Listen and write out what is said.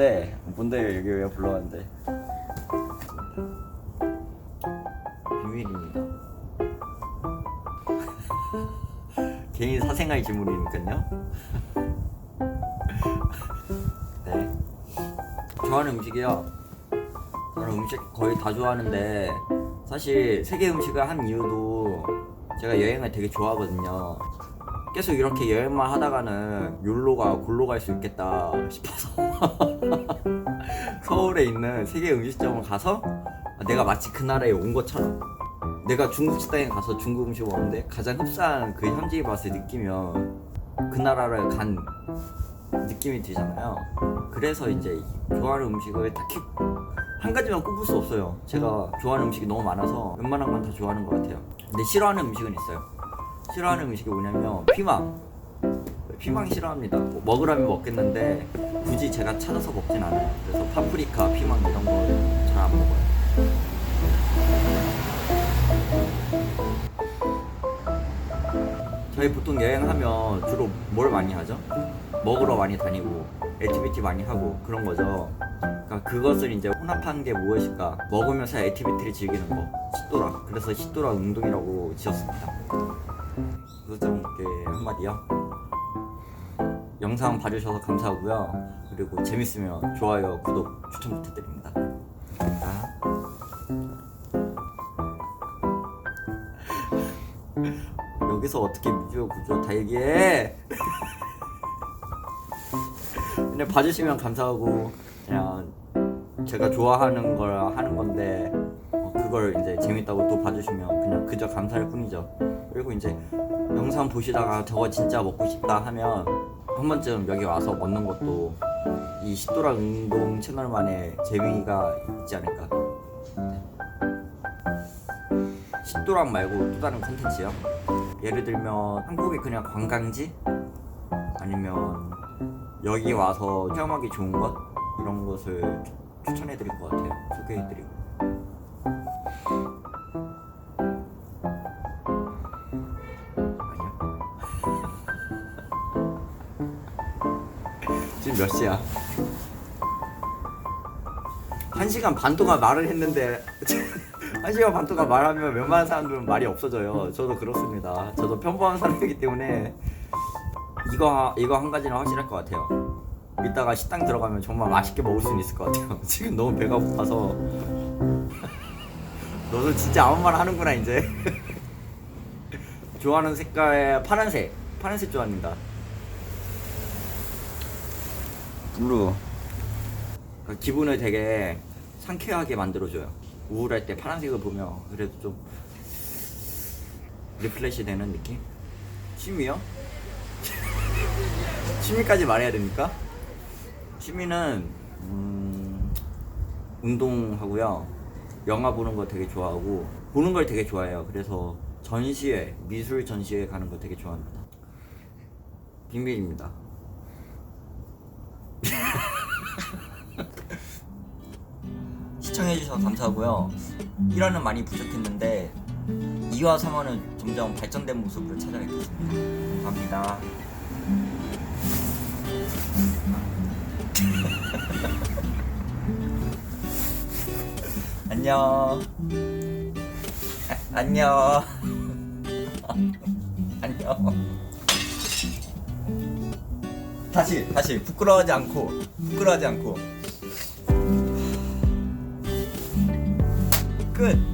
있는데 뭔데 여기 왜 불러왔는데 비밀입니다. 개인 사생활 질문이니까요. 네. 좋아하는 음식이요. 저는 음식 거의 다 좋아하는데 사실 세계 음식을 한 이유도 제가 여행을 되게 좋아하거든요. 계속 이렇게 여행만 하다가는 욜로가 골로 갈 수 있겠다 싶어서 서울에 있는 세계 음식점을 가서 내가 마치 그 나라에 온 것처럼 내가 중국 식당에 가서 중국 음식 먹는데 가장 흡사한 그 현지의 맛을 느끼면 그 나라를 간 느낌이 들잖아요. 그래서 이제 좋아하는 음식을 딱히 한 가지만 꼽을 수 없어요. 제가 좋아하는 음식이 너무 많아서 웬만한 건 다 좋아하는 것 같아요. 근데 싫어하는 음식은 있어요. 싫어하는 음식이 뭐냐면 피망. 피망 싫어합니다. 뭐 먹으라면 먹겠는데 굳이 제가 찾아서 먹진 않아요. 그래서 파프리카, 피망 이런 거 잘 안 먹어요. 저희 보통 여행하면 주로 뭘 많이 하죠? 먹으러 많이 다니고 액티비티 많이 하고 그런 거죠. 그러니까 그것을 이제 혼합한 게 무엇일까? 먹으면서 액티비티를 즐기는 거. 시도라. 그래서 시도라 운동이라고 지었습니다. 구독자분께 한마디요. 영상 봐주셔서 감사하고요. 그리고 재밌으면 좋아요, 구독 추천 부탁드립니다. 감사합니다. 여기서 어떻게 미디어 구조 다 얘기해? 근데 봐주시면 감사하고 그냥 제가 좋아하는 걸 하는 건데 어, 그걸 이제 재밌다고 또 봐주시면 그냥 그저 감사할 뿐이죠. 그리고 이제 영상 보시다가 저거 진짜 먹고 싶다 하면 한 번쯤 여기 와서 먹는 것도 이 시도라 운동 채널만의 재미가 있지 않을까. 식도락 말고 또 다른 컨텐츠요? 예를 들면 한국에 그냥 관광지? 아니면 여기 와서 체험하기 좋은 것? 이런 것을 추- 추천해드릴 것 같아요 소개해드리고 몇 시야? 한 시간 반 동안 말을 했는데 한 시간 반 동안 말하면 웬만한 사람들은 말이 없어져요. 저도 그렇습니다. 저도 평범한 사람이기 때문에 이거 이거 한 가지는 확실할 것 같아요. 이따가 식당 들어가면 정말 맛있게 먹을 수 있을 것 같아요. 지금 너무 배가 고파서 너도 진짜 아무 말 하는구나 이제. 좋아하는 색깔 파란색. 파란색 좋아합니다. 블루. 그 기분을 되게 상쾌하게 만들어줘요. 우울할 때 파란색을 보면 그래도 좀 리플레시 되는 느낌? 취미요? 취미까지 말해야 됩니까? 취미는 음, 운동하고요. 영화 보는 거 되게 좋아하고 보는 걸 되게 좋아해요. 그래서 전시회, 미술 전시회 가는 거 되게 좋아합니다. 비밀입니다. 시청해주셔서 감사하고요. 1화는 많이 부족했는데 2화, 3화는 점점 발전된 모습으로 찾아뵙겠습니다. 감사합니다. 안녕. 아, 안녕. 안녕. 다시, 다시 부끄러워하지 않고, 부끄러워하지 않고. good.